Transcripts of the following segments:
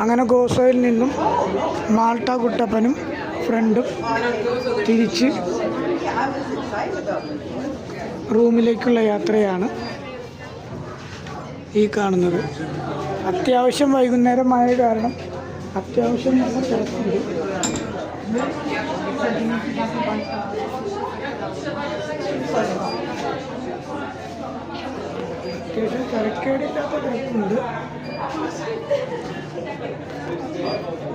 അങ്ങനെ ഗോസോയിൽ നിന്നും മാൾട്ട കുട്ടപ്പനും ഫ്രണ്ടും തിരിച്ച് റൂമിലേക്കുള്ള യാത്രയാണ് ഈ കാണുന്നത്. അത്യാവശ്യം വൈകുന്നേരമായ കാരണം അത്യാവശ്യം അത്യാവശ്യം തിരക്കേടില്ലാത്ത തിരക്കുണ്ട്.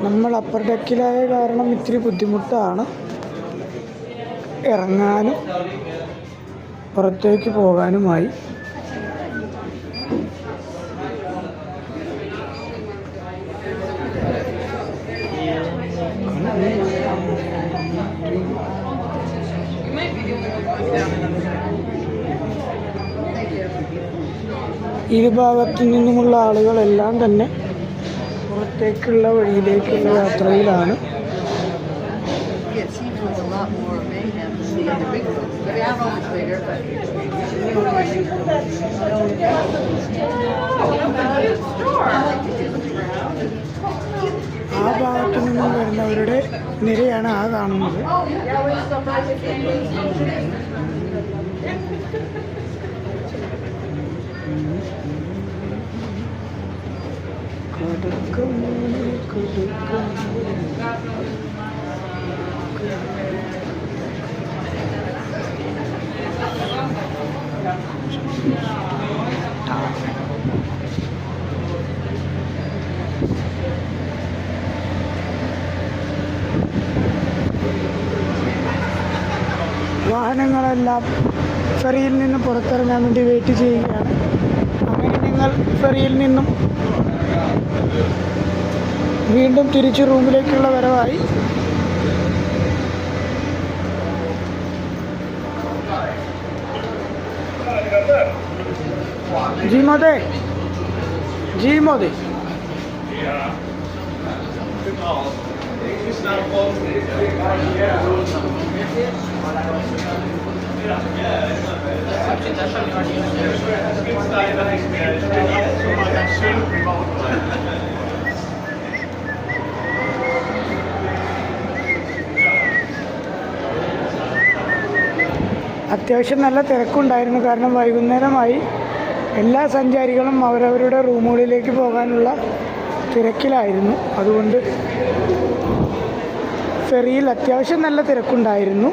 നമ്മൾ അപ്പർ ഡെക്കിലായ കാരണം ഇത്തിരി ബുദ്ധിമുട്ടാണ്. ഇറങ്ങാനും പുറത്തേക്ക് പോകാനുമായി. ഇരുഭാഗത്തു നിന്നുമുള്ള ആളുകളെല്ലാം തന്നെ പുറത്തേക്കുള്ള വഴിയിലേക്കുള്ള യാത്രയിലാണ് ആ ഭാഗത്തു നിന്നും വരുന്നവരുടെ നിരയാണ് ആ കാണുന്നത് Thank you. വാഹനങ്ങളെല്ലാം ഫെറിയിൽ നിന്ന് പുറത്തിറങ്ങാൻ വേണ്ടി വെയിറ്റ് ചെയ്യുകയാണ്. അങ്ങനെ നിങ്ങൾ ഫെറിയിൽ നിന്നും വീണ്ടും തിരിച്ച് റൂമിലേക്കുള്ള വരവായി. ജി മോദേ മോദേ. അത്യാവശ്യം നല്ല തിരക്കുണ്ടായിരുന്നു. കാരണം വൈകുന്നേരമായി എല്ലാ സഞ്ചാരികളും അവരവരുടെ റൂമുകളിലേക്ക് പോകാനുള്ള തിരക്കിലായിരുന്നു. അതുകൊണ്ട് ഫെറിയിൽ അത്യാവശ്യം നല്ല തിരക്കുണ്ടായിരുന്നു.